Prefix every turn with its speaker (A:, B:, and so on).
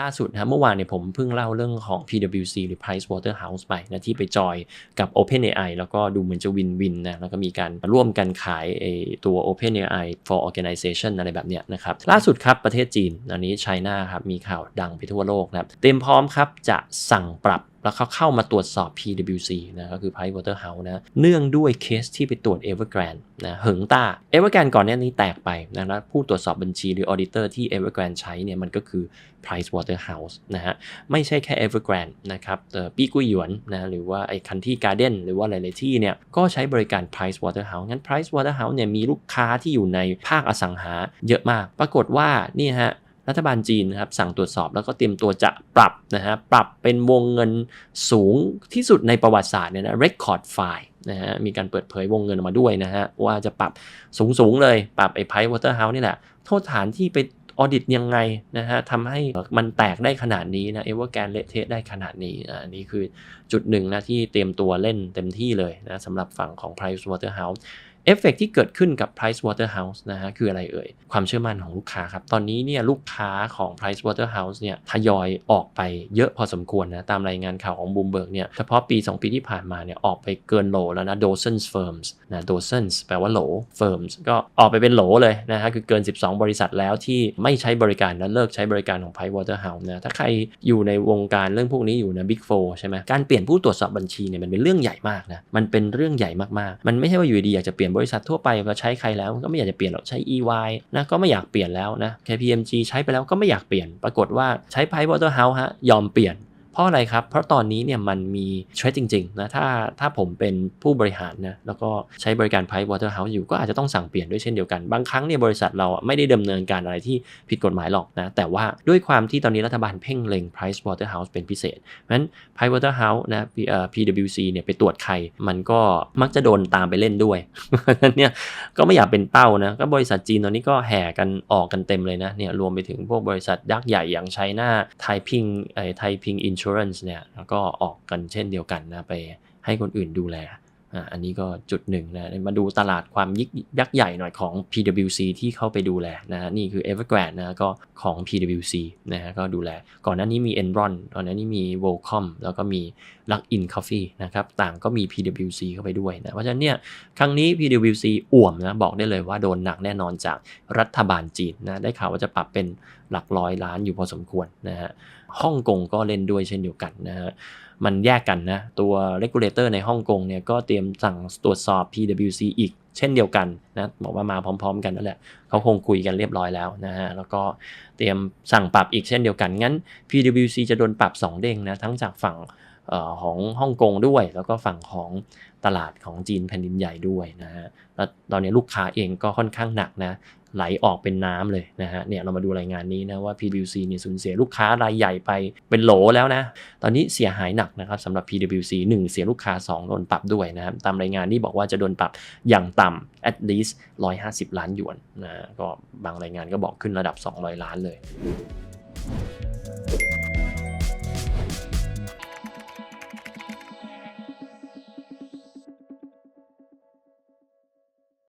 A: ล่าสุดนะเมื่อวานเนี่ยผมเพิ่งเล่าเรื่องของ PwC หรือ Price Waterhouse ไปนะที่ไปจอยกับ OpenAI แล้วก็ดูเหมือนจะวินวินนะแล้วก็มีการร่วมกันขายตัว OpenAI for Organization อะไรแบบเนี้ยนะครับ ล่าสุดครับประเทศจีน อันนี้ไชน่าครับมีข่าวดังไปทั่วโลกนะเตรียมพร้อมครับจะสั่งปรับ แล้วเขาเข้ามาตรวจสอบ PwC นะก็คือ Price Waterhouse นะเนื่องด้วยเคสที่ไปตรวจ Evergrande นะเหิงต้า Evergrande ก่อนหน้านี้แตกไปนะแล้วผู้ตรวจสอบบัญชีหรือ Auditor ที่ Evergrande ใช้เนี่ยมันก็คือ Price Waterhouse นะฮะไม่ใช่แค่ Evergrande นะครับเอ่อปีกุยหยวนนะหรือว่าไอ้คันที่ Garden หรือว่าหลายๆที่เนี่ยก็ใช้บริการ Price Waterhouse งั้น Price Waterhouse เนี่ยมีลูกค้าที่อยู่ในภาคอสังหาเยอะมาก ปรากฏว่านี่ฮะ รัฐบาลจีนนะครับสั่งตรวจสอบแล้วก็เตรียมตัวจะปรับนะฮะปรับเป็นวงเงินสูงที่สุดในประวัติศาสตร์เนี่ยนะ record file นะฮะมีการเปิดเผยวงเงินออกมาด้วยนะฮะว่าจะปรับสูงๆเลยปรับไอ้ Price Waterhouse นี่แหละ โทษฐานที่ไปออดิตยังไงนะฮะทำให้มันแตกได้ขนาดนี้นะเอเวอร์แกนเละเทะได้ขนาดนี้อ่านี่คือจุดหนึ่งนะที่เตรียมตัวเล่นเต็มที่เลยนะสำหรับฝั่งของ Price Waterhouse เอฟเฟกที่เกิดขึ้นกับ Price Waterhouse นะฮะคืออะไรเอ่ย ความเชื่อมั่นของลูกค้าครับ ตอนนี้เนี่ยลูกค้าของ Price Waterhouse เนี่ยทยอยออกไปเยอะพอสมควรนะ ตามรายงานข่าวของ Bloomberg เนี่ยเฉพาะปี 2 ปีที่ผ่านมาเนี่ยออกไปเกินโหลแล้วนะ dozens firms นะ dozens แปลว่าโหล firms ก็ออกไปเป็นโหลเลยนะฮะคือเกิน 12 บริษัทแล้วที่ไม่ใช้บริการและเลิกใช้บริการของ Price Waterhouse นะถ้าใครอยู่ในวงการเรื่องพวกนี้อยู่นะ Big Four ใช่ไหมการเปลี่ยนผู้ตรวจสอบบัญชีเนี่ยมันเป็นเรื่องใหญ่มากนะมันเป็นเรื่องใหญ่มากๆ มันไม่ใช่ว่าอยู่ดีๆอยากจะเปลี่ยนบริษัททั่วไปเราใช้ใครแล้วก็ไม่อยากจะเปลี่ยนหรอกใช้ EY นะก็ไม่อยากเปลี่ยนแล้วนะ KPMG ใช้ไปแล้วก็ไม่อยากเปลี่ยน ปรากฏว่าใช้ Price Waterhouse ฮะยอมเปลี่ยน ราะอะไรครับ เพราะตอนนี้เนี่ยมันมีเทรดจริงๆนะถ้าถ้าผมเป็นผู้บริหารนะแล้วก็ใช้บริการ Price Waterhouse อยู่ก็อาจจะต้องสั่งเปลี่ยนด้วยเช่นเดียวกัน บางครั้งเนี่ยบริษัทเราไม่ได้ดำเนินการอะไรที่ผิดกฎหมายหรอกนะแต่ว่าด้วยความที่ตอนนี้รัฐบาลเพ่งเล็ง Price Waterhouse เป็นพิเศษเพราะฉะนั้น Price Waterhouse นะ PwC เนี่ยไปตรวจใคร มันก็มักจะโดนตามไปเล่นด้วยเพราะฉะนั้นเนี่ยก็ไม่อยากเป็นเป้านะก็บริษัทจีนตอนนี้ก็แห่กันออกกันเต็มเลยนะเนี่ยรวมไปถึงพวกบริษัทยักษ์ใหญ่อย่างไชน่าไทพิงไอไทพิงอินช Insurance เนี่ยแล้วก็ออกกันเช่นเดียวกันนะไปให้คนอื่นดูแล อันนี้ก็จุดหนึ่งนะมาดูตลาดความยิกยักษ์ใหญ่หน่อยของ PwC ที่เข้าไปดูแลนะฮะนี่คือ Evergrande นะก็ของ PwC นะฮะก็ดูแล ก่อนหน้านี้มี Enron ก่อนหน้านี้มี Volcom แล้วก็มี Luck In Coffee นะครับต่างก็มี PwC เข้าไปด้วยนะเพราะฉะนั้นเนี่ยครั้งนี้ PwC อ่วมนะบอกได้เลยว่าโดนหนักแน่นอนจากรัฐบาลจีนนะได้ข่าวว่าจะปรับเป็นหลักร้อยล้านอยู่พอสมควรนะฮะฮ่องกงก็เล่นด้วยเช่นเดียวกันนะฮะ มันแยกกันนะ ตัว regulator ในฮ่องกงเนี่ยก็เตรียมสั่งตรวจสอบ PwC อีกเช่นเดียวกันนะบอกว่ามาพร้อม ๆ กันนั่นแหละเขาคงคุยกันเรียบร้อยแล้วนะฮะแล้วก็เตรียมสั่งปรับอีกเช่นเดียวกันงั้น PwC จะโดนปรับ 2 เด้งนะทั้งจากฝั่ง ของฮ่องกงด้วย แล้วก็ฝั่งของตลาดของจีนแผ่นดินใหญ่ด้วยนะฮะแล้วตอนนี้ลูกค้าเองก็ค่อนข้างหนักนะไหลออกเป็นน้ำเลยนะฮะเนี่ยเรามาดูรายงานนี้นะว่า PwC เนี่ยสูญเสียลูกค้ารายใหญ่ไปเป็นโหลแล้วนะ ตอนนี้เสียหายหนักนะครับสำหรับ PwC 1 เสียลูกค้า 2 โดนปรับด้วยนะครับ ตามรายงานนี่บอกว่าจะโดนปรับอย่างต่ำ at least 150 ล้านหยวนนะก็บางรายงานก็บอกขึ้นระดับ 200 ล้านเลย